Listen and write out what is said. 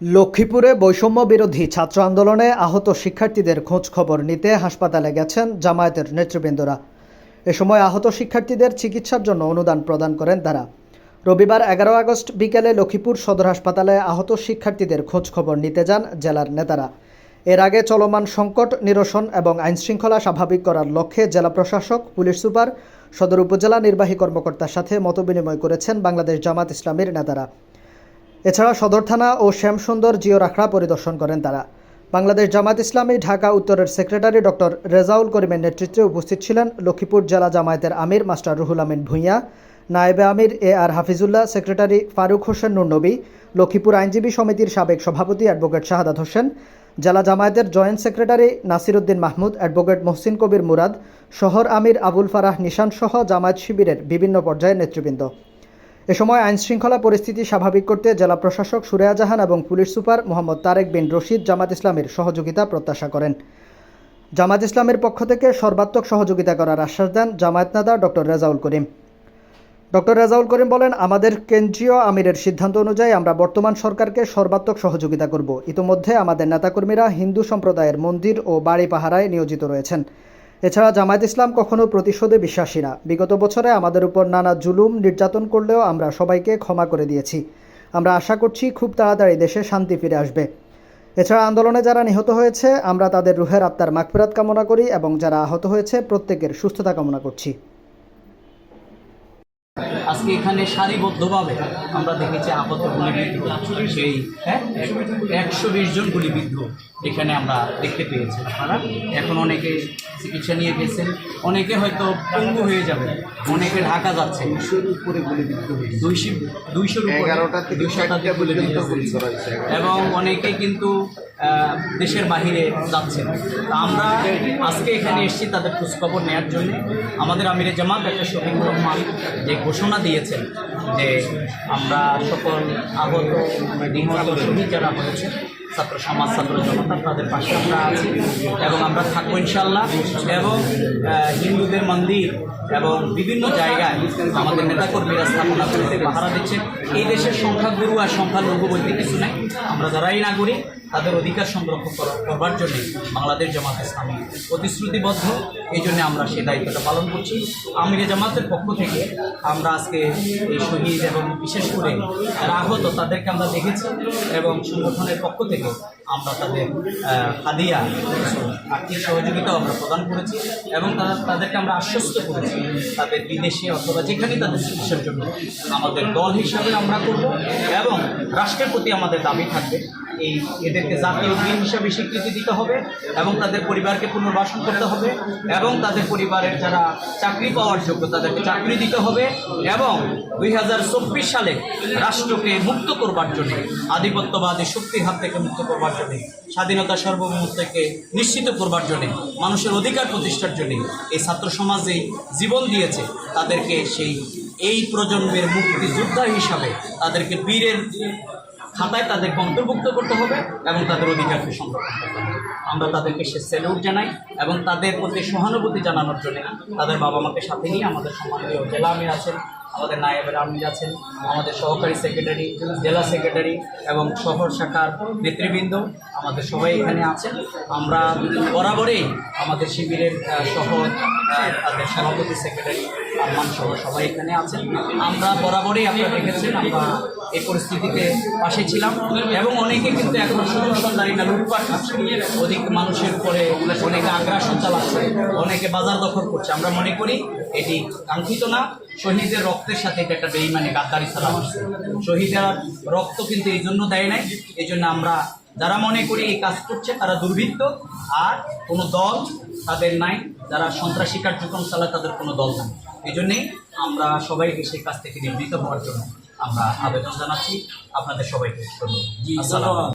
লক্ষ্মীপুরে বৈষম্য বিরোধী ছাত্র আন্দোলনে আহত শিক্ষার্থীদের খোঁজ খবর নিতে হাসপাতালে গেছেন জামায়াতের নেতৃবৃন্দরা। এ সময় আহত শিক্ষার্থীদের চিকিৎসার জন্য অনুদান প্রদান করেন তারা। রবিবার এগারো আগস্ট বিকেলে লক্ষ্মীপুর সদর হাসপাতালে আহত শিক্ষার্থীদের খোঁজ খবর নিতে যান জেলার নেতারা। এর আগে চলমান সংকট নিরসন এবং আইনশৃঙ্খলা স্বাভাবিক করার লক্ষ্যে জেলা প্রশাসক, পুলিশ সুপার, সদর উপজেলা নির্বাহী কর্মকর্তার সাথে মতবিনিময় করেছেন বাংলাদেশ জামাত ইসলামীর নেতারা। এছাড়া সদর থানা ও শ্যামসুন্দর জিও রাখড়া পরিদর্শন করেন তারা। বাংলাদেশ জামাত ইসলামী ঢাকা উত্তরের সেক্রেটারি ডক্টর রেজাউল করিমের নেতৃত্বে উপস্থিত ছিলেন লক্ষ্মীপুর জেলা জামায়াতের আমির, মাস্টার রুহুল আমিন ভূঁইয়া, নায়েবে আমির A R Hafizullah, secretary Faruk Hossain Nurnobi, Lakshmipur আইনজীবী সমিতির সাবেক সভাপতি অ্যাডভোকেট শাহাদাত হোসেন, জেলা জামায়াতের joint secretary Nasiruddin Mahmud, advocate Mohsin Kabir Murad, শহর আমির আবুল ফারাহ নিশান সহ জামায়াত শিবিরের বিভিন্ন পর্যায়ের নেতৃবৃন্দ। এ সময় আইন শৃঙ্খলা পরিস্থিতি স্বাভাবিক করতে জেলা প্রশাসক সুরেয়া জাহান এবং পুলিশ সুপার মোহাম্মদ তারেক বিন রশিদ জামাত ইসলামের সহযোগিতা প্রত্যাশা করেন। জামাত ইসলামের পক্ষ থেকে সর্বাত্মক সহযোগিতা করার আশ্বাস দেন জামায়াত নেতা ডক্টর রেজাউল করিম। ডক্টর রেজাউল করিম বলেন, আমাদের কেন্দ্রীয় আমিরের সিদ্ধান্ত অনুযায়ী আমরা বর্তমান সরকারকে সর্বাত্মক সহযোগিতা করব। ইতোমধ্যে আমাদের নেতাকর্মীরা হিন্দু সম্প্রদায়ের মন্দির ও বাড়ি পাহারায় নিয়োজিত রয়েছেন। এছাড়া জামায়াত ইসলাম কখনো প্রতিশোধে বিশ্বাসী না। বিগত বছরে আমাদের উপর নানা জুলুম, নির্যাতন করলেও আমরা সবাইকে ক্ষমা করে দিয়েছি। আমরা আশা করছি খুব তাড়াতাড়ি দেশে শান্তি ফিরে আসবে। এছাড়া আন্দোলনে যারা নিহত হয়েছে, আমরা তাদের রুহের আত্মার মাগফিরাত কামনা করি এবং যারা আহত হয়েছে, প্রত্যেকের সুস্থতা কামনা করছি। আজকে এখানে সারিবদ্ধভাবে আমরা দেখেছি আহত গুলিবিদ্ধ, সেই হ্যাঁ একশো বিশ জন গুলিবিদ্ধ এখানে আমরা দেখতে পেয়েছি। আপনারা? এখন অনেকে চিকিৎসা নিয়ে গেছেন অনেকে হয়তো পঙ্গু হয়ে যাবে অনেকে ঢাকা যাচ্ছে। দুইশোর উপরে গুলিবিদ্ধ দুইশো দুইশোর এগারোটা থেকে ষাটটা গুলি এবং অনেকে কিন্তু দেশের বাহিরে যাচ্ছেন তা আমরা আজকে এখানে এসেছি তাদের খোঁজখবর নেওয়ার জন্য। আমাদের আমিরে জামাত একটা শহীদ রহমান যে ঘোষণা দিয়েছেন যে আমরা সকল আগত নিহত শহীদ যারা হয়েছে ছাত্র সমাজ, ছাত্র জনতা তাদের পাশে আমরা আছি এবং আমরা থাকব ইনশাল্লাহ এবং হিন্দুদের মন্দির এবং বিভিন্ন জায়গায় আমাদের নেতাকর্মীরা স্থাপনা করতে পাহারা দিচ্ছেন এই দেশের সংখ্যাগুরু আর সংখ্যালঘু বলতে কিছু নেই। আমরা যারাই নাগরিক, তাদের অধিকার সংরক্ষণ করবার জন্য বাংলাদেশ জামাত ইসলামী প্রতিশ্রুতিবদ্ধ। এই জন্য আমরা সেই দায়িত্বটা পালন করছি। আমিরে জামাতের পক্ষ থেকে আমরা আজকে এই শহীদ এবং বিশেষ করে আহত তাদেরকে আমরা দেখেছি এবং সংগঠনের পক্ষ থেকে আমরা তাদের হাদিয়া আর্থিক সহযোগিতাও আমরা প্রদান করেছি এবং তারা, তাদেরকে আমরা আশ্বস্ত করেছি তাদের বিদেশে অথবা যেখানেই তাদের চিকিৎসার জন্য। আমাদের দল হিসাবে আমরা করব এবং রাষ্ট্রের প্রতি আমাদের দাবি থাকবে। এই এদেরকে জাতীয় দিন হিসাবে স্বীকৃতি দিতে হবে এবং তাদের পরিবারকে পুনর্বাসন করতে হবে এবং তাদের পরিবারের যারা চাকরি পাওয়ার যোগ্য তাদেরকে চাকরি দিতে হবে এবং দুই হাজার চব্বিশ সালে রাষ্ট্রকে মুক্ত করবার জন্য, আধিপত্যবাদী শক্তির হাত থেকে মুক্ত করবার জন্য, স্বাধীনতা সার্বভৌমত্ব থেকে নিশ্চিত করবার জন্য, মানুষের অধিকার প্রতিষ্ঠার জন্য এই ছাত্র সমাজ জীবন দিয়েছে, তাদেরকে সেই এই প্রজন্মের মুক্তিযোদ্ধা হিসাবে তাদেরকে বীরের খাতায় তাদেরকে অন্তর্ভুক্ত করতে হবে এবং তাদের অধিকারকে সংরক্ষণ করতে হবে। আমরা তাদেরকে সে স্যালুট জানাই এবং তাদের প্রতি সহানুভূতি জানানোর জন্য তাদের বাবা মাকে সাথে নিয়ে আমাদের সম্মানীয় জেলা আমির আছেন আমাদের নায়েবের আমির আছেন আমাদের সহকারী সেক্রেটারি জেলা সেক্রেটারি এবং শহর শাখার নেতৃবৃন্দ আমাদের সবাই এখানে আছেন। আমরা বরাবরই আমাদের শিবিরের আহ, তাদের সভাপতি সেক্রেটারি আরমান সহ সবাই এখানে আছেন। আমরা বরাবরই আপনারা দেখেছেন, আমরা এই পরিস্থিতিতে পাশে ছিলাম এবং অনেকে কিন্তু এখন না, লুটপাট খাচ্ছে অধিক মানুষের উপরে অনেকে আগ্রাসন চালাচ্ছে, অনেকে বাজার দখল করছে। আমরা মনে করি এটি কাঙ্ক্ষিত না। শহীদের রক্তের সাথে এটা একটা বেইমানি গাদ্দারি হচ্ছে শহীদের রক্ত কিন্তু এই জন্য দেয় নাই, এই জন্য আমরা যারা মনে করি এই কাজ করছে তারা দুর্বৃত্ত। আর কোনো দল তাদের নাই যারা সন্ত্রাসী কার্যক্রম চালায় তাদের কোনো দল নাই। এই জন্যেই আমরা সবাইকে সেই কাজ থেকে নিবৃত হওয়ার জন্য আমরা আবেদন জানাচ্ছি। আপনাদের সবাইকে ধন্যবাদ।